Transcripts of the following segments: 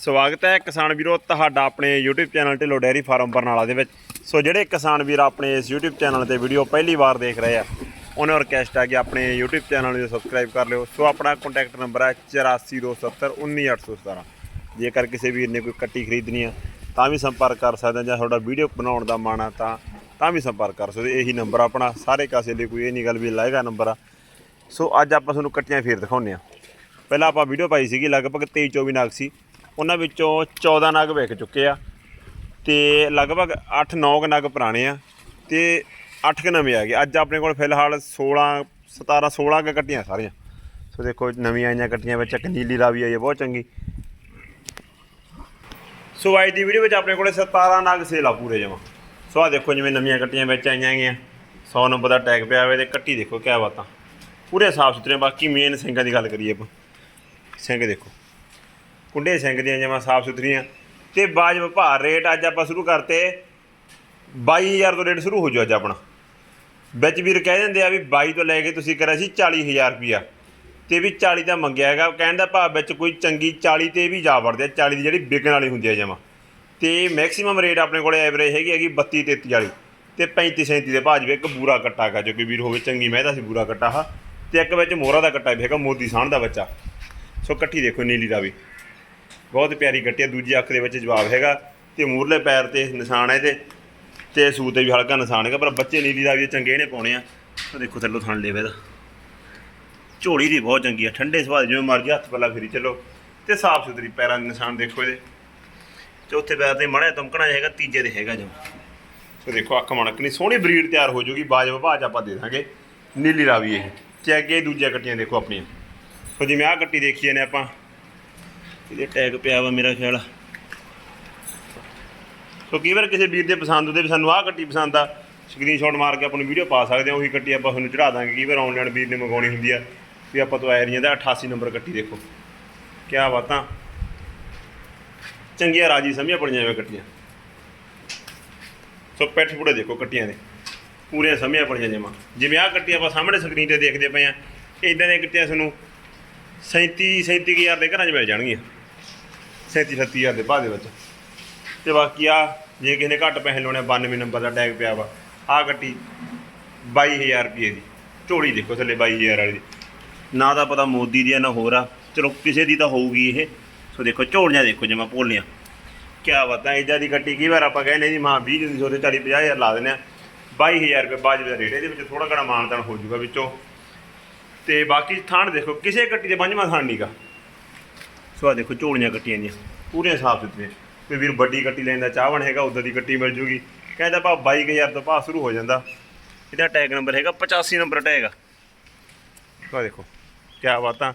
ਸਵਾਗਤ ਹੈ ਕਿਸਾਨ ਵੀਰੋ ਤੁਹਾਡਾ ਆਪਣੇ YouTube channel Dhillon dairy farm Barnala ਦੇ ਵਿੱਚ। ਸੋ ਜਿਹੜੇ ਕਿਸਾਨ ਵੀਰ ਆਪਣੇ ਇਸ YouTube ਚੈਨਲ ਤੇ ਵੀਡੀਓ ਪਹਿਲੀ ਵਾਰ ਦੇਖ ਰਹੇ ਆ, ਉਹਨਾਂ ਨੂੰ ਰਿਕਵੈਸਟ ਹੈ ਕਿ ਆਪਣੇ YouTube ਚੈਨਲ ਨੂੰ ਸਬਸਕ੍ਰਾਈਬ ਕਰ ਲਿਓ। ਸੋ ਆਪਣਾ ਕੰਟੈਕਟ ਨੰਬਰ ਹੈ 8427191817 ਜੇਕਰ ਕਿਸੇ ਵੀਰ ਨੇ ਕੋਈ ਕੱਟੀ ਖਰੀਦਣੀ ਆ, ਤਾਂ ਵੀ ਸੰਪਰਕ ਕਰ ਸਕਦੇ ਜਾਂ ਤੁਹਾਡਾ ਵੀਡੀਓ ਬਣਾਉਣ ਦਾ ਮਨ ਆ, ਤਾਂ ਤਾਂ ਵੀ ਸੰਪਰਕ ਕਰ ਸਕਦੇ। ਇਹੀ ਨੰਬਰ ਆਪਣਾ। ਸਾਰੇ ਕਾਸੇ ਲਈ ਕੋਈ ਇਹ ਨਹੀਂ ਗੱਲ ਵੀ ਲਾਏਗਾ ਨੰਬਰ ਆ। ਸੋ ਅੱਜ ਆਪਾਂ ਤੁਹਾਨੂੰ ਕੱਟੀਆਂ ਫੇਰ ਦਿਖਾਉਂਦੇ ਆ। ਪਹਿਲਾਂ ਆਪਾਂ ਵੀਡੀਓ ਪਾਈ ਸੀਗੀ, ਲਗਭਗ 23 24 ਨਾਗ ਸੀ। ਉਹਨਾਂ ਵਿੱਚੋਂ 14 ਨਗ ਵਿਕ ਚੁੱਕੇ ਆ ਤੇ ਲਗਭਗ 8 9 ਨਗ ਪੁਰਾਣੇ ਆ ਤੇ 8 ਕ ਨਵੇਂ ਆ ਗਏ। ਅੱਜ ਆਪਣੇ ਕੋਲ ਫਿਲਹਾਲ 16 17 16 ਕ ਕੱਟੀਆਂ ਸਾਰੀਆਂ। ਸੋ ਦੇਖੋ, ਨਵੀਆਂ ਆਈਆਂ ਕੱਟੀਆਂ ਵਿੱਚ ਇੱਕ ਨੀਲੀ ਰਾਵੀ ਆਈ ਹੈ ਬਹੁਤ ਚੰਗੀ। ਸੋ ਅੱਜ ਦੀ ਵੀਡੀਓ ਵਿੱਚ ਆਪਣੇ ਕੋਲੇ 17 ਨਗ ਸੇਲ ਆ ਪੂਰੇ ਜਮਾ। ਸੋ ਆ ਦੇਖੋ ਜਿਵੇਂ ਨਵੀਆਂ ਕੱਟੀਆਂ ਵਿੱਚ ਆਈਆਂ ਗਈਆਂ। 100 ਨੰਬਰ ਦਾ ਟੈਗ ਪਿਆ ਹੋਵੇ ਤੇ ਕੱਟੀ ਦੇਖੋ ਕਿਆ ਬਾਤਾਂ। ਪੂਰੇ ਸਾਫ਼ ਸੁਥਰੇ ਬਾਕੀ ਮੇਨ ਸਿੰਘਾਂ ਦੀ ਗੱਲ ਕਰੀਏ ਆਪਾਂ। ਸਿੰਘ ਦੇਖੋ। ਕੁੰਡੇ ਸਿੰਘ ਦੀਆਂ ਜਮਾ ਸਾਫ਼ ਸੁਥਰੀਆਂ। ਤੇ ਬਾਜ ਵਿਭਾਰ ਰੇਟ ਅੱਜ ਆਪਾਂ ਸ਼ੁਰੂ ਕਰਤੇ 22000 ਤੋਂ ਰੇਟ ਸ਼ੁਰੂ ਹੋ ਜਾਓ ਅੱਜ ਆਪਣਾ। ਵਿੱਚ ਵੀਰ ਕਹਿ ਦਿੰਦੇ ਆ ਵੀ 22 ਤੋਂ ਲੈ ਕੇ ਤੁਸੀਂ ਕਰਿਆ ਸੀ 40000 ਰੁਪਿਆ ਤੇ ਵੀ 40 ਦਾ ਮੰਗਿਆ ਹੈਗਾ। ਕਹਿਣ ਦਾ ਭਾਵ ਵਿੱਚ ਕੋਈ ਚੰਗੀ 40 ਤੇ ਵੀ ਜਾ ਵੜਦੇ ਆ। 40 ਦੀ ਜਿਹੜੀ ਵਿਕਣ ਵਾਲੀ ਹੁੰਦੀ ਆ ਜਮਾ। ਤੇ ਮੈਕਸਿਮਮ ਰੇਟ ਆਪਣੇ ਕੋਲੇ ਐਵਰੇਜ ਹੈਗੀ ਹੈਗੀ 32 33 ਵਾਲੀ ਤੇ 35 37 ਦੇ ਭਾਜ ਵੀ ਇੱਕ ਬੂਰਾ ਕੱਟਾ ਹੈਗਾ। ਜੋ ਕਿ ਵੀਰ ਹੋਵੇ ਚੰਗੀ ਮਹਿਦਾ ਸੀ ਬੂਰਾ ਕੱਟਾ ਹਾ। ਤੇ ਇੱਕ ਵਿੱਚ ਮੋਹਰਾ ਦਾ ਕੱਟਾ ਵੀ ਹੈਗਾ। ਮੋਦੀ ਸਾਹਣ ਦਾ ਬੱਚਾ। ਸੋ ਇਕੱਠੀ ਦੇਖੋ ਨੀਲੀ ਦਾ ਵੀ। ਬਹੁਤ ਪਿਆਰੀ ਕੱਟੀ ਆ ਦੂਜੀ ਅੱਖ ਦੇ ਵਿੱਚ ਜਵਾਬ ਹੈਗਾ ਤੇ ਮੂਰਲੇ ਪੈਰ ਤੇ ਨਿਸ਼ਾਨ ਹੈ ਇਹਦੇ ਤੇ ਸੂਤ ਤੇ ਵੀ ਹਲਕਾ ਨਿਸ਼ਾਨ ਹੈਗਾ, ਪਰ ਬੱਚੇ ਨੀਲੀ ਦਾ ਵੀ ਚੰਗੇ ਨੇ ਪਾਉਣੇ ਆ। ਉਹ ਦੇਖੋ ਥੱਲੋਂ ਥਣ ਲੈ ਦਾ। ਝੋਲੀ ਦੀ ਬਹੁਤ ਚੰਗੀ ਆ, ਠੰਡੇ ਸੁਭਾਅ ਜਿਵੇਂ ਮਰਜ਼ੀ ਹੱਥ ਪੱਲਾ ਫੇਰੀ ਚੱਲੋ ਤੇ ਸਾਫ਼ ਸੁਥਰੀ ਪੈਰਾਂ ਦੇ ਨਿਸ਼ਾਨ ਦੇਖੋ ਇਹਦੇ। ਚੌਥੇ ਪੈਰ ਤੇ ਮੜਿਆ ਤੁਮਕਣਾ ਹੈਗਾ, ਤੀਜੇ ਦੇ ਹੈਗਾ ਜੋ। ਸੋ ਦੇਖੋ ਅੱਖ ਮਣਕਣੀ ਸੋਹਣੀ ਬਰੀਡ ਤਿਆਰ ਹੋ ਜੂਗੀ, ਬਾਜ ਵਿਭਾਜ ਆਪਾਂ ਦੇ ਦਾਂਗੇ। ਨੀਲੀ ਰਾਵੀ ਇਹ ਤੇ ਅੱਗੇ ਦੂਜੀਆਂ ਕੱਟੀਆਂ ਦੇਖੋ ਆਪਣੀਆਂ। ਸੋ ਜਿਵੇਂ ਆਹ ਕੱਟੀ ਦੇਖੀ ਨੇ ਆਪਾਂ। ਇਹਦੇ ਟੈਗ ਪਿਆ ਵਾ ਮੇਰਾ ਖਿਆਲ? ਸੋ ਕਈ ਵਾਰ ਕਿਸੇ ਵੀਰ ਦੇ ਪਸੰਦ ਹੁੰਦੇ ਵੀ ਸਾਨੂੰ ਆਹ ਕੱਟੀ ਪਸੰਦ ਆ ਸਕਰੀਨਸ਼ਾਟ ਮਾਰ ਕੇ ਆਪਾਂ ਨੂੰ ਵੀਡੀਓ ਪਾ ਸਕਦੇ ਆ, ਉਹੀ ਕੱਟੀ ਆਪਾਂ ਤੁਹਾਨੂੰ ਚੜਾ ਦਾਂਗੇ। ਕਈ ਵਾਰ ਆਨਲਾਈਨ ਵੀਰ ਨੇ ਮੰਗਾਉਣੀ ਹੁੰਦੀ ਆ ਵੀ ਆਪਾਂ ਤੋਂ ਆਇਆ ਨਹੀਂ ਜਾਂਦਾ 88 ਨੰਬਰ ਕੱਟੀ ਦੇਖੋ। ਕਿਆ ਬਾਤਾਂ। ਚੰਗੀਆਂ ਰਾਜੀ ਸਮਝਿਆ ਪੜੀਆਂ ਐਵੇਂ ਕੱਟੀਆਂ ਸੋ ਪੈਠ ਪੂੜੇ ਦੇਖੋ ਕੱਟੀਆਂ ਦੇ। ਪੂਰੀਆਂ ਸਮਝਿਆ ਬੜੀਆਂ ਜਮਾ। ਜਿਵੇਂ ਆਹ ਕੱਟੀ ਆਪਾਂ ਸਾਹਮਣੇ ਸਕਰੀਨ ਤੇ ਦੇਖਦੇ ਪਏ ਆ ਇਦਾਂ ਦੀਆਂ ਕੱਟੀਆਂ ਤੁਹਾਨੂੰ 37 37000 ਦੇ ਘਰਾਂ 'ਚ ਮਿਲ ਜਾਣਗੀਆਂ। 37 37000 ਦੇ ਭਾਅ ਦੇ ਵਿੱਚ। ਤੇ ਬਾਕੀ ਆ, ਜੇ ਕਿਸੇ ਨੇ ਘੱਟ ਪੈਸੇ ਲਾਉਣੇ 92 ਨੰਬਰ ਦਾ ਟੈਗ ਪਿਆ ਵਾ। ਆਹ ਕੱਟੀ 22000 ਰੁਪਏ ਦੀ। ਝੋਲੀ ਦੇਖੋ ਥੱਲੇ 22000 ਵਾਲੀ ਦੀ। ਨਾ ਤਾਂ ਪਤਾ ਮੋਦੀ ਦੀ ਆ, ਨਾ ਹੋਰ ਆ। ਚਲੋ, ਕਿਸੇ ਦੀ ਤਾਂ ਹੋਊਗੀ ਇਹ। ਸੋ ਦੇਖੋ, ਝੋਲੀਆਂ ਦੇਖੋ ਜਿਵੇਂ ਭੋਲੀਆਂ। ਕਿਆ ਬਤਾ ਇਦਾਂ ਦੀ ਗੱਟੀ ਕੀ ਵਾਰ ਆਪਾਂ ਕਹਿੰਦੇ ਜੀ, ਮਾਂ 20 ਦੀ ਸੋਤੇ 40 50000 ਲਾ ਦਿੰਦੇ ਆ। 22000 ਰੁਪਏ ਬਾਜ ਦਾ ਰੇਟ ਇਹਦੇ ਵਿੱਚ ਥੋੜਾ ਘਣਾ ਮਾਨਤਾਨ ਹੋ ਜਾਊਗਾ ਵਿੱਚੋਂ। ਤੇ ਬਾਕੀ ਥਾਣ ਦੇਖੋ, ਕਿਸੇ ਗੱਟੀ ਦੇ ਪੰਜਵਾਂ ਥਾਣ ਨਹੀਂਗਾ ਸੋ ਆ ਦੇਖੋ ਝੋਲੀਆਂ ਕੱਟੀਆਂ ਦੀਆਂ ਪੂਰੀਆਂ ਸਾਫ਼ ਸੁਥਰੀਆਂ। ਕੋਈ ਵੀਰ ਵੱਡੀ ਕੱਟੀ ਲੈਂਦਾ ਚਾਹਵਣ ਹੈਗਾ, ਉਦਾਂ ਦੀ ਕੱਟੀ ਮਿਲ ਜੂਗੀ। ਕਹਿੰਦਾ ਭਾ 22000 ਤੋਂ ਭਾਅ ਸ਼ੁਰੂ ਹੋ ਜਾਂਦਾ। ਇਹਦਾ ਟੈਗ ਨੰਬਰ ਹੈਗਾ 85 ਨੰਬਰ ਟੈਗ ਆ ਆਹ ਦੇਖੋ, ਕਿਆ ਬਾਤਾਂ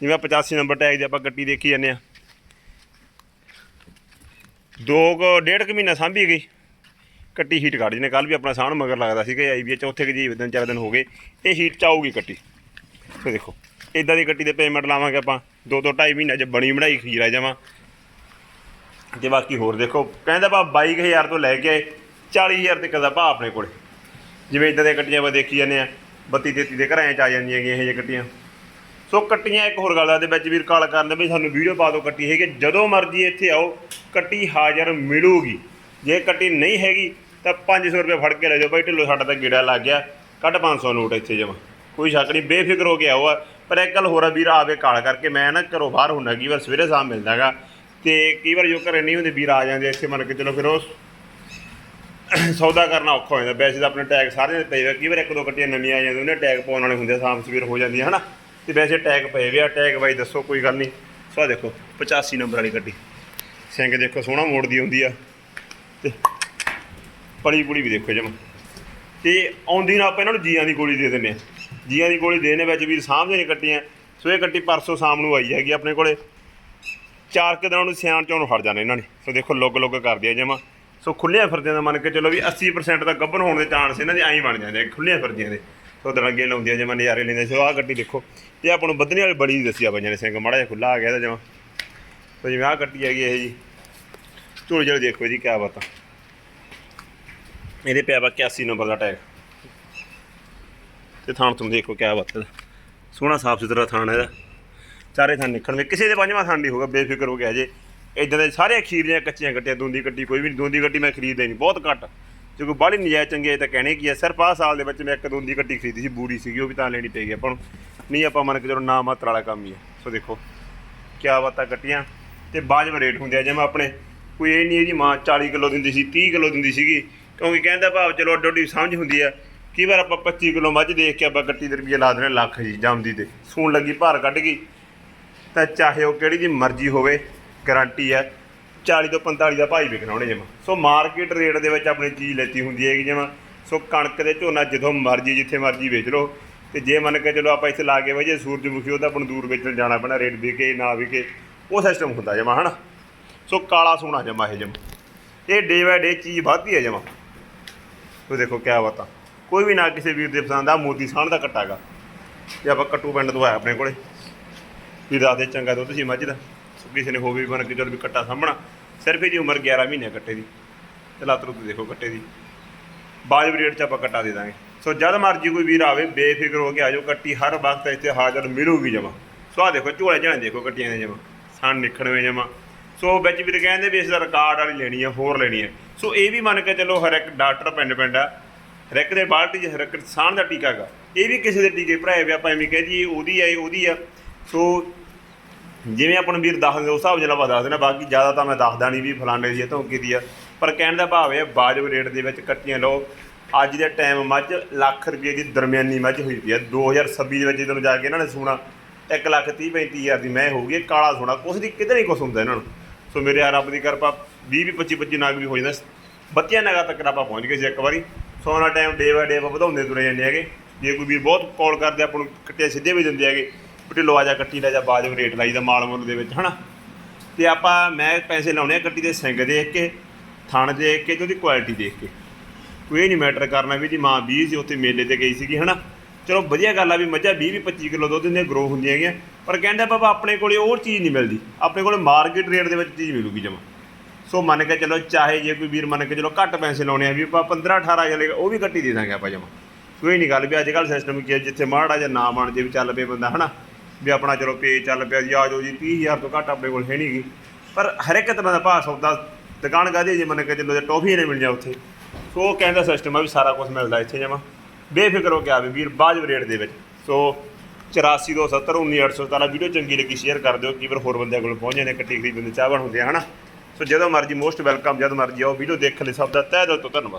ਜਿਵੇਂ 85 ਨੰਬਰ ਟੈਗ ਦੀ ਆਪਾਂ ਗੱਟੀ ਦੇਖੀ ਜਾਂਦੇ ਆ। ਦੋ ਕੁ, ਡੇਢ ਕੁ ਮਹੀਨਾ ਸਾਂਭੀ ਗਈ। ਕੱਟੀ ਹੀਟ ਕੱਢ ਜਿਹਨੇ ਕੱਲ ਵੀ ਆਪਣਾ ਸਾਹਣ ਮਗਰ ਲੱਗਦਾ ਸੀ ਕਿ ਆਈ ਵੀ ਚੌਥੇ ਕੁ ਜੀ ਦਿਨ ਚਾਰ ਦਿਨ ਹੋ ਗਏ, ਇਹ ਹੀਟ ਚ ਆਊਗੀ ਕੱਟੀ। ਸੋ ਦੇਖੋ। ਇਦਾਂ ਦੀ ਕੱਟੀ ਤੇ ਪੇਮੈਂਟ ਲਾਵਾਂਗੇ ਆਪਾਂ। ਦੋ ਤੋਂ ਢਾਈ ਮਹੀਨੇ ਚ ਬਣੀ ਬਣਾਈ ਖੀਰਾ ਜਾਵਾਂ। ਤੇ ਬਾਕੀ ਹੋਰ ਦੇਖੋ, ਕਹਿੰਦਾ ਭਾ 22000 ਤੋਂ ਲੈ ਕੇ 40000 ਤੱਕ ਦਾ ਭਾ ਆਪਣੇ ਕੋਲੇ। ਜਿਵੇਂ ਇਦਾਂ ਦੀਆਂ ਕੱਟੀਆਂ ਆਪਾਂ ਦੇਖੀ ਜਾਂਦੇ ਆ 32 33 ਦੇ ਘਰਾਂ 'ਚ ਆ ਜਾਂਦੀਆਂ ਗਈਆਂ ਇਹ ਜਿਹੀਆਂ ਕੱਟੀਆਂ ਸੋ ਕੱਟੀਆਂ ਇੱਕ ਹੋਰ ਗੱਲ ਆ ਦੇ ਵਿੱਚ ਵੀਰ ਕਾਲ ਕਰਨ ਵੀ ਸਾਨੂੰ ਵੀਡੀਓ ਪਾ ਦਿਓ ਕੱਟੀ ਹੈਗੀ। ਜਦੋਂ ਮਰਜ਼ੀ ਇੱਥੇ ਆਓ, ਕੱਟੀ ਹਾਜ਼ਰ ਮਿਲੂਗੀ। ਜੇ ਕੱਟੀ ਨਹੀਂ ਹੈਗੀ, ਤਾਂ 500 ਰੁਪਏ ਫੜ ਕੇ ਲੈ ਜਾਓ। ਭਾਈ ਢਿੱਲੋ ਸਾਡਾ ਤਾਂ ਗੇੜਾ ਲੱਗ ਗਿਆ। ਕੱਢ 500 ਨੋਟ ਇੱਥੇ ਜਮਾ। ਕੋਈ ਸ਼ੱਕ ਨਹੀਂ, ਬੇਫਿਕਰ ਹੋ ਕੇ ਆਓ ਆ। ਪਰ ਇੱਕ ਗੱਲ ਹੋਰ ਆ ਵੀਰ ਆਵੇ ਕਾਲ ਕਰਕੇ ਮੈਂ ਨਾ ਘਰੋਂ ਬਾਹਰ ਹੁੰਦਾ ਕਈ ਵਾਰ ਸਵੇਰੇ ਸ਼ਾਮ ਮਿਲਦਾਗਾ ਤੇ ਕਈ ਵਾਰ ਜੋ ਘਰੇ ਨਹੀਂ ਹੁੰਦੇ ਵੀਰ ਆ ਜਾਂਦੇ ਇੱਥੇ ਮੰਨ ਕੇ ਚਲੋ ਫਿਰ ਉਹ ਸੌਦਾ ਕਰਨਾ ਔਖਾ ਹੋ ਜਾਂਦਾ। ਵੈਸੇ ਤਾਂ ਆਪਣੇ ਟੈਗ ਸਾਰਿਆਂ ਦੇ ਪਏ ਹੋਏ ਕਈ ਵਾਰ ਇੱਕ ਦੋ ਗੱਡੀਆਂ ਨਵੀਆਂ ਆ ਜਾਂਦੀਆਂ ਉਹਨੇ ਟੈਗ ਪਾਉਣ ਵਾਲੇ ਹੁੰਦੇ ਆ, ਸ਼ਾਮ ਸਵੇਰ ਹੋ ਜਾਂਦੀਆਂ ਹੈ ਹਨਾ? ਤੇ ਵੈਸੇ ਟੈਗ ਪਏ ਵੀ ਆ। ਟੈਗ ਬਾਈ ਦੱਸੋ ਕੋਈ ਗੱਲ ਨਹੀਂ। ਸੋ ਦੇਖੋ 85 ਨੰਬਰ ਵਾਲੀ ਗੱਡੀ। ਸਿੰਘ ਦੇਖੋ ਸੋਹਣਾ ਮੋੜਦੀ ਹੁੰਦੀ ਆ। ਤੇ ਪਲੀ ਪੁਲੀ ਵੀ ਦੇਖੋ ਜਮ। ਤੇ ਆਉਂਦੀ ਨਾ ਆਪਾਂ ਇਹਨਾਂ ਨੂੰ ਜੀਆਂ ਦੀ ਗੋਲੀ ਦੇ ਦਿੰਨੇ ਆ। ਜੀਆਂ ਦੀ ਗੋਲੀ ਦੇਣੇ ਵਿੱਚ ਵੀ ਸਾਹਮਣੇ ਨਹੀਂ ਕੱਟੀਆਂ। ਸੋ ਇਹ ਕੱਟੀ ਪਰਸੋਂ ਸ਼ਾਮ ਨੂੰ ਆਈ ਹੈਗੀ ਆਪਣੇ ਕੋਲੇ। ਚਾਰ ਕੁ ਦਿਨਾਂ ਨੂੰ ਸਿਆਣ ਚੋਂ ਫੜ ਜਾਣਾ ਇਹਨਾਂ ਨੇ। ਸੋ ਦੇਖੋ ਲੁੱਗ ਲੁੱਗ ਕਰਦੀ ਆ ਜਮਾ। ਸੋ ਖੁੱਲੀਆਂ ਫਿਰਦੀਆਂ ਦਾ ਮੰਨ ਕੇ ਚਲੋ ਵੀ 80% ਦਾ ਗੱਭਣ ਹੋਣ ਦੇ ਚਾਂਸ ਇਹਨਾਂ ਦੇ ਐਂ ਬਣ ਜਾਂਦੇ ਆ ਖੁੱਲੀਆਂ ਦੇ। ਸੋ ਦਰੰਗੇ ਲਾਉਂਦੀਆਂ ਜਮਾ, ਨਜ਼ਾਰੇ ਲੈਂਦੇ। ਸੋ ਆਹ ਗੱਡੀ ਦੇਖੋ। ਇਹ ਆਪਾਂ ਨੂੰ ਬੱਦਨੀ ਵਾਲੀ ਬੜੀ ਦੱਸੀ ਆ ਪੰਜਾਂ ਨੇ ਸਿੰਘ। ਮਾੜਾ ਜਿਹਾ ਖੁੱਲਾ ਆ ਗਿਆ ਇਹਦਾ ਜਮਾ। ਸੋ ਜਿਵੇਂ ਆਹ ਕੱਟੀ ਹੈਗੀ ਇਹ ਜੀ। ਝੋਲੀ ਜਿਹੜੀ ਦੇਖੋ ਜੀ ਕਿਆ ਬਾਤ ਆ। ਇਹਦੇ ਪਿਆ ਵਾ 81 ਨੰਬਰ ਦਾ ਟੈਗ ਤੇ ਥਾਣ ਤੁਮ ਦੇਖੋ ਕਿਆ ਬਾਤ ਹੈ। ਸੋਹਣਾ ਸਾਫ਼ ਸੁਥਰਾ ਥਾਣ ਹੈ ਇਹਦਾ। ਚਾਰੇ ਥਾਂ ਨਿਕਲਣਗੇ ਕਿਸੇ ਦੇ ਪੰਜਵਾਂ ਥਾਂ ਨਹੀਂ ਹੋਗਾ ਬੇਫਿਕਰ ਹੋ ਗਿਆ ਜੇ। ਇਦਾਂ ਦੇ ਸਾਰੇ ਖੀਰੀਆਂ ਕੱਚੀਆਂ ਗੱਟੀਆਂ, ਦੁੰਦੀ ਕੱਟੀ ਕੋਈ ਵੀ ਨਹੀਂ, ਦੁੰਦੀ ਕੱਟੀ ਮੈਂ ਖਰੀਦਦਾ ਨਹੀਂ, ਬਹੁਤ ਘੱਟ। ਜੇ ਕੋਈ ਬਾਹਲੀ ਨਜਾਇਜ਼ ਚੰਗੇ ਤਾਂ ਕਹਿਣੇ ਕੀ ਹੈ ਸਿਰਫ ਆਹ ਸਾਲ ਦੇ ਵਿੱਚ ਮੈਂ ਇੱਕ ਦੁੰਦੀ ਕੱਟੀ ਖਰੀਦੀ ਸੀ ਬੂਰੀ ਸੀਗੀ, ਉਹ ਵੀ ਤਾਂ ਲੈਣੀ ਪਈ ਗਈ ਆਪਾਂ ਨੂੰ। ਨਹੀਂ ਆਪਾਂ ਮੰਨ ਕੇ ਚਲੋ ਨਾ ਮਾਤਰ ਵਾਲਾ ਕੰਮ ਹੀ ਹੈ ਸੋ ਦੇਖੋ, ਕਿਆ ਬਾਤਾਂ ਕੱਟੀਆਂ। ਤੇ ਬਾਜਬ ਰੇਟ ਹੁੰਦੇ ਆ, ਜਿਵੇਂ ਆਪਣੇ ਕੋਈ ਇਹ ਨਹੀਂ ਇਹਦੀ ਮਾਂ 40 ਕਿਲੋ ਦਿੰਦੀ ਸੀ 30 ਕਿਲੋ ਦਿੰਦੀ ਸੀਗੀ। ਕਿਉਂਕਿ ਕਹਿੰਦਾ ਭਾਵ ਚਲੋ ਅੱਡੋ ਅੱਡੀ ਸਮਝ ਹੁੰਦੀ ਆ। ਕਈ ਵਾਰ ਆਪਾਂ 25 ਕਿਲੋ ਮੱਝ ਦੇਖ ਕੇ ਆਪਾਂ ਗੱਟੀ ਦੇ ਰੁਪਏ ਲਾ ਦੇਣੇ ਲੱਖ ਜੀ ਜੰਮਦੀ ਤੇ ਸੂਣ ਲੱਗੀ, ਭਾਰ ਕੱਢ ਗਈ। ਤਾਂ ਚਾਹੇ ਉਹ ਕਿਹੜੀ ਦੀ ਮਰਜ਼ੀ ਹੋਵੇ ਗਾਰੰਟੀ ਹੈ। 40 ਤੋਂ 45 ਦਾ ਭਾਈ ਵਿਕਣਾ ਉਹਨੇ ਜਮਾ। ਸੋ ਮਾਰਕੀਟ ਰੇਟ ਦੇ ਵਿੱਚ ਆਪਣੀ ਚੀਜ਼ ਲੈਤੀ ਹੁੰਦੀ ਹੈਗੀ ਜਮਾ। ਸੋ ਕਣਕ ਦੇ ਝੋਨਾ ਜਦੋਂ ਮਰਜ਼ੀ, ਜਿੱਥੇ ਮਰਜ਼ੀ ਵੇਚ ਲਓ। ਤੇ ਜੇ ਮੰਨ ਕੇ ਚਲੋ ਆਪਾਂ ਇੱਥੇ ਲਾ ਕੇ ਵਜੇ ਸੂਰਜਮੁਖੀ ਉਹਦਾ ਆਪਾਂ ਨੂੰ ਦੂਰ ਵੇਚਣ ਜਾਣਾ ਪੈਣਾ, ਰੇਟ ਵਿਕੇ, ਨਾ ਵਿਕੇ। ਉਹ ਸਿਸਟਮ ਹੁੰਦਾ ਜਮਾ, ਹਨਾ? ਸੋ ਕਾਲਾ ਸੋਨਾ ਜਮਾ ਇਹ ਜਮਾ। ਇਹ ਡੇ ਬਾਏ ਡੇ ਚੀਜ਼ ਵੱਧਦੀ ਹੈ ਜਮਾ। ਉਹ ਦੇਖੋ ਕਿਆ ਬਾਤਾਂ। ਕੋਈ ਵੀ ਨਾ ਕਿਸੇ ਵੀਰ ਦੇ ਪਸੰਦ ਆ, ਮੋਦੀ ਸਾਹਣ ਦਾ ਕੱਟਾਗਾ ਤੇ ਆਪਾਂ ਕੱਟੂ ਪਿੰਡ ਤੋਂ ਆਇਆ ਆਪਣੇ ਕੋਲੇ। ਵੀ ਦੱਸਦੇ ਚੰਗਾ ਦੁੱਧ ਸੀ ਮੱਝ ਦਾ। ਸੋ ਕਿਸੇ ਨੇ ਹੋਵੇ ਵੀ ਬਣ ਕੇ ਚਲ ਵੀ ਕੱਟਾ ਸਾਹਮਣਾ ਸਿਰਫ ਇਹਦੀ ਉਮਰ 11 ਮਹੀਨੇ ਕੱਟੇ ਦੀ। ਤੇ ਲੱਤ ਰੁੱਤ ਦੇਖੋ ਕੱਟੇ ਦੀ। ਬਾਜਬ ਰੇਟ 'ਚ ਆਪਾਂ ਕੱਟਾ ਦੇ ਦਾਂਗੇ। ਸੋ ਜਦ ਮਰਜ਼ੀ ਕੋਈ ਵੀਰ ਆਵੇ, ਬੇਫਿਕਰ ਹੋ ਕੇ ਆਜੋ ਕੱਟੀ ਹਰ ਵਕਤ ਇੱਥੇ ਹਾਜ਼ਰ ਮਿਲੂਗੀ ਜਮਾ। ਸੋ ਆ ਦੇਖੋ, ਝੋਲੇ ਝਾਣੇ ਦੇਖੋ ਕੱਟੀਆਂ ਦੇ ਜਮਾ। ਸਣ ਨਿਖੜਵੇਂ ਜਮਾ। ਸੋ ਵਿੱਚ ਵੀਰ ਕਹਿੰਦੇ ਵੀ ਇਸ ਦਾ ਰਿਕਾਰਡ ਵਾਲੀ ਲੈਣੀ ਆ, ਹੋਰ ਲੈਣੀ ਆ। ਸੋ ਇਹ ਵੀ ਮੰਨ ਕੇ ਚੱਲੋ ਹਰ ਇੱਕ ਡਾਕਟਰ ਪਿੰਡ ਪਿੰਡ ਆ। ਹਰ ਦੇ ਬਾਲਟੀ 'ਚ ਹਰ ਇੱਕ ਸਾਣ ਦਾ ਟੀਕਾ ਗਾ ਇਹ ਵੀ ਕਿਸੇ ਦੇ ਟੀਕੇ ਭਰਾਏ ਵੇ ਆਪਾਂ ਐਵੇਂ ਕਹਿ ਦਈਏ ਉਹਦੀ ਆ ਇਹ ਉਹਦੀ ਆ। ਸੋ ਜਿਵੇਂ ਆਪਾਂ ਨੂੰ ਵੀਰ ਦੱਸਦੇ ਉਸ ਹਿਸਾਬ ਨਾਲ ਆਪਾਂ ਦੱਸ ਦੇਣਾ ਬਾਕੀ ਜ਼ਿਆਦਾ ਤਾਂ ਮੈਂ ਦੱਸਦਾ ਨਹੀਂ ਵੀ ਫਲਾਣੇ ਦੀ ਹੈ ਦੀ ਆ। ਪਰ ਕਹਿਣ ਦਾ ਭਾਵ ਇਹ ਆ, ਵਾਜਬ ਰੇਟ ਦੇ ਵਿੱਚ ਕੱਟੀਆਂ ਲਓ। ਅੱਜ ਦੇ ਟਾਈਮ ਮੱਝ ਲੱਖ ਰੁਪਏ ਦੀ ਦਰਮਿਆਨੀ ਮੱਝ ਹੋਈ ਪਈ ਆ। 2026 ਦੇ ਵਿੱਚ ਜਦੋਂ ਜਾ ਕੇ ਇਹਨਾਂ ਨੇ ਸੂਣਾ 1 ਲੱਖ 30 35 ਹਜ਼ਾਰ ਦੀ ਮੈਂ ਹੋਊਗੀ ਇਹ ਕਾਲਾ ਸੋਨਾ ਕੁਛ ਦੀ ਕਿਤੇ ਨਹੀਂ ਕੁਛ ਹੁੰਦਾ ਇਹਨਾਂ ਨੂੰ। ਸੋ ਮੇਰੇ ਆ ਰੱਬ ਦੀ ਕਿਰਪਾ 20 ਵੀ 25 25 ਨਾਗ ਵੀ ਹੋ ਜਾਂਦਾ ਬੱਤੀਆਂ ਨਾਗਾ ਤੱਕ ਆਪਾਂ ਪਹੁੰਚ ਗਏ ਸੀ ਇੱਕ ਵਾਰੀ। ਸੌਣਾ ਟਾਈਮ ਡੇ ਬਾਏ ਡੇ ਆਪਾਂ ਵਧਾਉਂਦੇ ਤੁਰੇ ਜਾਂਦੇ ਹੈਗੇ। ਜੇ ਕੋਈ ਵੀ ਬਹੁਤ ਕਾਲ ਕਰਦੇ, ਆਪਾਂ ਨੂੰ ਕੱਟੇ ਸਿੱਧੇ ਵੀ ਦਿੰਦੇ ਹੈਗੇ। ਵੀ ਲੋ ਆ ਜਾ ਕੱਟੀ ਲੈ ਜਾ ਬਾਜਬ ਰੇਟ ਲਾਈ ਦਾ ਮਾਲ ਮੁੱਲ ਦੇ ਵਿੱਚ, ਹਨਾ? ਤੇ ਆਪਾਂ, ਮੈਂ ਪੈਸੇ ਲਾਉਣੇ ਆ ਕੱਟੀ ਦੇ ਸਿੰਗ ਦੇਖ ਕੇ, ਥਣ ਦੇਖ ਕੇ ਤੇ ਉਹਦੀ ਕੁਆਲਿਟੀ ਦੇਖ ਕੇ। ਕੋਈ ਇਹ ਨਹੀਂ ਮੈਟਰ ਕਰਨਾ ਵੀ ਜੀ, ਮਾਂ 20 ਸੀ, ਉੱਥੇ ਮੇਲੇ ਤੇ ਗਈ ਸੀਗੀ, ਹਨਾ? ਚਲੋ ਵਧੀਆ ਗੱਲ ਆ ਵੀ ਮੱਝਾਂ 20 ਵੀ 25 ਕਿਲੋ ਦੁੱਧ ਦਿੰਦੀਆਂ ਗਰੋ ਹੁੰਦੀਆਂ ਹੈਗੀਆਂ। ਪਰ ਕਹਿੰਦਾ ਬਾਬਾ, ਆਪਣੇ ਕੋਲੇ ਉਹ ਚੀਜ਼ ਨਹੀਂ ਮਿਲਦੀ। ਆਪਣੇ ਕੋਲੇ ਮਾਰਕੀਟ ਰੇਟ ਦੇ ਵਿੱਚ ਚੀਜ਼ ਮਿਲੂਗੀ ਜਮਾ। ਸੋ ਮੰਨ ਕੇ ਚਲੋ, ਚਾਹੇ ਜੇ ਕੋਈ ਵੀਰ ਮੰਨ ਕੇ ਚਲੋ ਘੱਟ ਪੈਸੇ ਲਾਉਣੇ ਆ, ਵੀ ਆਪਾਂ 15 18 ਚਲੇਗਾ ਉਹ ਵੀ ਕੱਟੀ ਦੇ ਦਾਂਗੇ ਆਪਾਂ ਜਮਾ। ਕੋਈ ਨਹੀਂ ਗੱਲ ਵੀ ਅੱਜ ਕੱਲ੍ਹ ਸਿਸਟਮ ਕੀ ਹੈ ਜਿੱਥੇ ਮਾੜਾ ਜਾਂ ਨਾ ਬਣ ਜੇ ਵੀ ਚੱਲ ਪਏ ਬੰਦਾ, ਹਨਾ? ਵੀ ਆਪਣਾ ਚਲੋ ਪੇ ਚੱਲ ਪਿਆ ਜੀ, ਆ ਜਾਓ ਜੀ 30000 ਤੋਂ ਘੱਟ ਆਪਣੇ ਕੋਲ ਹੈ ਨਹੀਂਗੀ ਪਰ ਹਰ ਇੱਕ ਤਰ੍ਹਾਂ ਦਾ ਭਾਅ ਸੌਦਾ ਦੁਕਾਨ ਕਾਹਦੀ ਜੇ ਮੰਨ ਕੇ ਚੱਲੋ, ਜੇ ਟੌਫੀਆਂ ਨੇ ਮਿਲ ਜਾ ਉੱਥੇ। ਸੋ ਉਹ ਕਹਿੰਦਾ ਸਿਸਟਮ ਆ ਵੀ ਸਾਰਾ ਕੁਝ ਮਿਲਦਾ ਇੱਥੇ ਜਮਾ। ਬੇਫਿਕਰ ਹੋ ਕੇ ਆਵੇ ਵੀਰ ਬਾਜਬ ਰੇਟ ਦੇ ਵਿੱਚ। ਸੋ 8470 19817 ਵੀਡੀਓ ਚੰਗੀ ਲੱਗੀ ਸ਼ੇਅਰ ਕਰ ਦਿਓ ਕਿ ਵਾਰ ਹੋਰ ਬੰਦਿਆਂ ਕੋਲ ਪਹੁੰਚ ਜਾਂਦੇ ਕੱਟੀ ਬੰਦੇ ਦੇ ਚਾਹਵਾਨ ਹੁੰਦੇ ਆ, ਹਨਾ? ਸੋ ਜਦੋਂ ਮਰਜ਼ੀ ਮੋਸਟ ਵੈਲਕਮ ਜਦ ਮਰਜ਼ੀ ਆਓ ਵੀਡੀਓ ਦੇਖਣ ਲਈ ਸਭ ਦਾ ਤਹਿ ਦਿਲ ਤੋਂ ਧੰਨਵਾਦ।